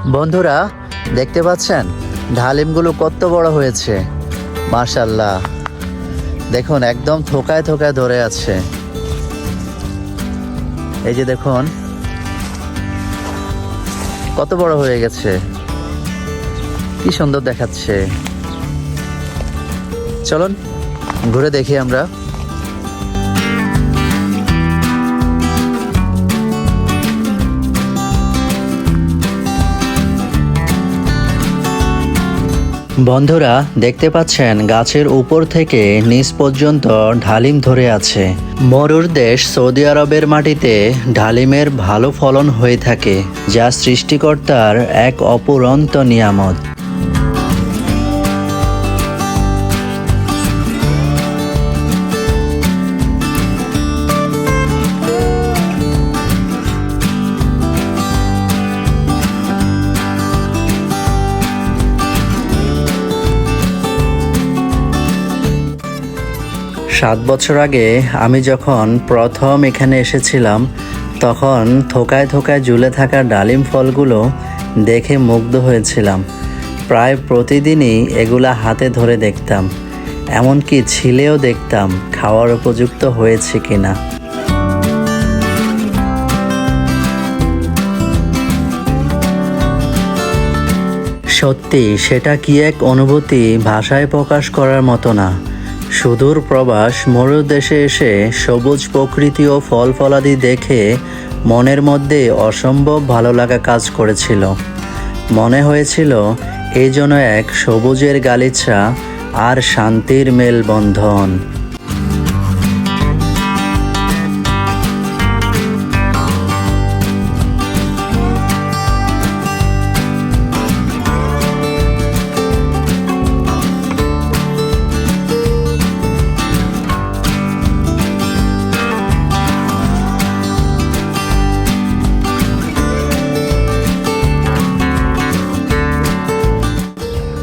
বন্ধুরা, দেখতে পাচ্ছেন? ডালিমগুলো কত বড় হয়েছে। মার্শাল্লাহ দেখুন, একদম থোকায় থোকায় ধরে আছে। এই যে দেখুন, কত বড় হয়ে গেছে। কি সুন্দর দেখাচ্ছে। চলুন, ঘুরে দেখি আমরা। বন্ধুরা, দেখতে পাচ্ছেন, গাছের উপর থেকে নিচ পর্যন্ত ঢালিম ধরে আছে। মরুর দেশ সৌদি আরবের মাটিতে ঢালিমের ভালো ফলন হয়ে থাকে, যা সৃষ্টিকর্তার এক অপুরন্ত নিয়ামত। সাত বছর আগে আমি যখন প্রথম এখানে এসেছিলাম, তখন থোকায় থোকায় ঝুলে থাকা ডালিম ফলগুলো দেখে মুগ্ধ হয়েছিলাম। প্রায় প্রতিদিনই এগুলা হাতে ধরে দেখতাম। এমনকি ছিলেও দেখতাম খাওয়ার উপযুক্ত হয়েছে কিনা। সত্যি, সেটা কি এক অনুভূতি ভাষায় প্রকাশ করার মতো না। সুদূর প্রবাস মরুর দেশে এসে সবুজ প্রকৃতি ও ফল ফলাদি দেখে মনের মধ্যে অসম্ভব ভালো লাগা কাজ করেছিল। মনে হয়েছিল এই জন্য এক সবুজের গালিচা আর শান্তির মেলবন্ধন।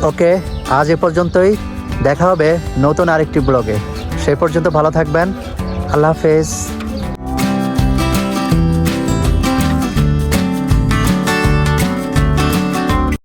ওকে, আজ এ পর্যন্তই। দেখা হবে নতুন আরেকটি ব্লগে। সেই পর্যন্ত ভালো থাকবেন। আল্লাহ হাফেজ।